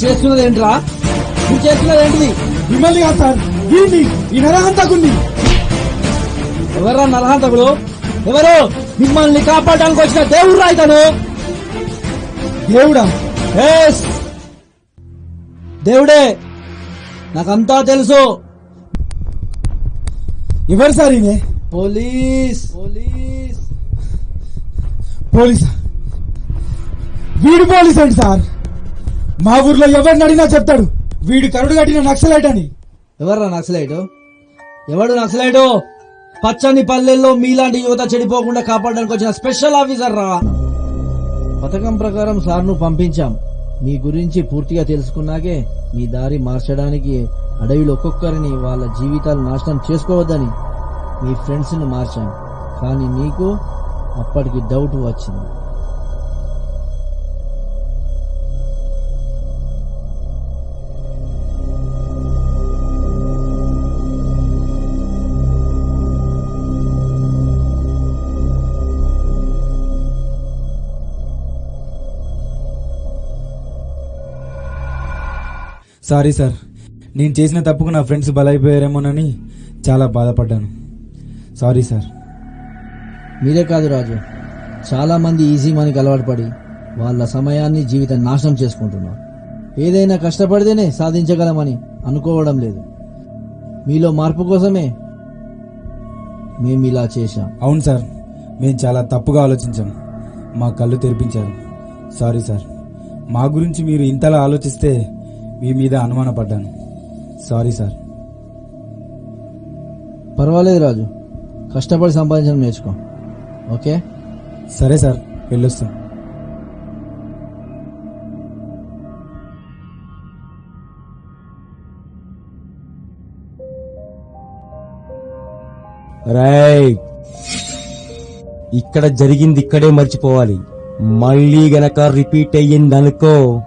చేస్తున్నది ఏంట్రా? నువ్వు చేస్తున్నది ఏంటిది? మిమ్మల్ని కాదు సార్ దీన్ని ఈ నరహంతకుంది ఎవరా నరహంతకుడు? ఎవరు? మిమ్మల్ని కాపాడడానికి వచ్చిన దేవుడు రాయితాను దేవుడా? దేవుడే. నాకంతా తెలుసు. ఎవరు సార్ ఈయన? పోలీస్. పోలీస్. పోలీసా? వీడు పోలీస్ ఏంటి సార్. మా ఊర్లో ఎవరిని అడిగినా చెప్తాడు. వీడు కరుడు కట్టిన నక్సలైట్ అని. ఎవర్రా నక్సలైటు? ఎవడు నక్సలైటు? పచ్చని పల్లెల్లో మీలాంటి యువత చెడిపోకుండా కాపాడడానికి వచ్చిన స్పెషల్ ఆఫీసర్ రా. పథకం ప్రకారం సార్ను పంపించాం. మీ గురించి పూర్తిగా తెలుసుకున్నాకే మీ దారి మార్చడానికి అడవిలో ఒక్కొక్కరిని వాళ్ళ జీవితాలు నాశనం చేసుకోవద్దని. మీ ఫ్రెండ్స్ని మార్చాను. కానీ నీకు అప్పటికి డౌట్ వచ్చింది. సారీ సార్ నేను చేసిన తప్పుకు నా ఫ్రెండ్స్ బలైపోయారేమోనని చాలా బాధపడ్డాను. Sorry sir. మీరే కాదు రాజు. చాలా మంది ఈజీ మనీకి అలవాటు పడి వాళ్ళ సమయాన్ని జీవితం నాశనం చేసుకుంటున్నారు. ఏదైనా కష్టపడితేనే సాధించగలమని అనుకోవడం లేదు. మీలో మార్పు కోసమే మేము ఇలా చేశాం. అవును సార్ మేము చాలా తప్పుగా ఆలోచించాం. మా కళ్ళు తెరిపించారు. Sorry sir. మా గురించి మీరు ఇంతలా ఆలోచిస్తే మీ మీద అనుమానపడ్డాను. Sorry sir. పర్వాలేదు రాజు. కష్టపడి సంపాదించడం నేర్చుకో. ఓకే? సరే సార్ వెళ్ళొస్తాం. రాయ్ ఇక్కడ జరిగింది ఇక్కడే మర్చిపోవాలి. మళ్ళీ గనక రిపీట్ అయ్యిందనుకో.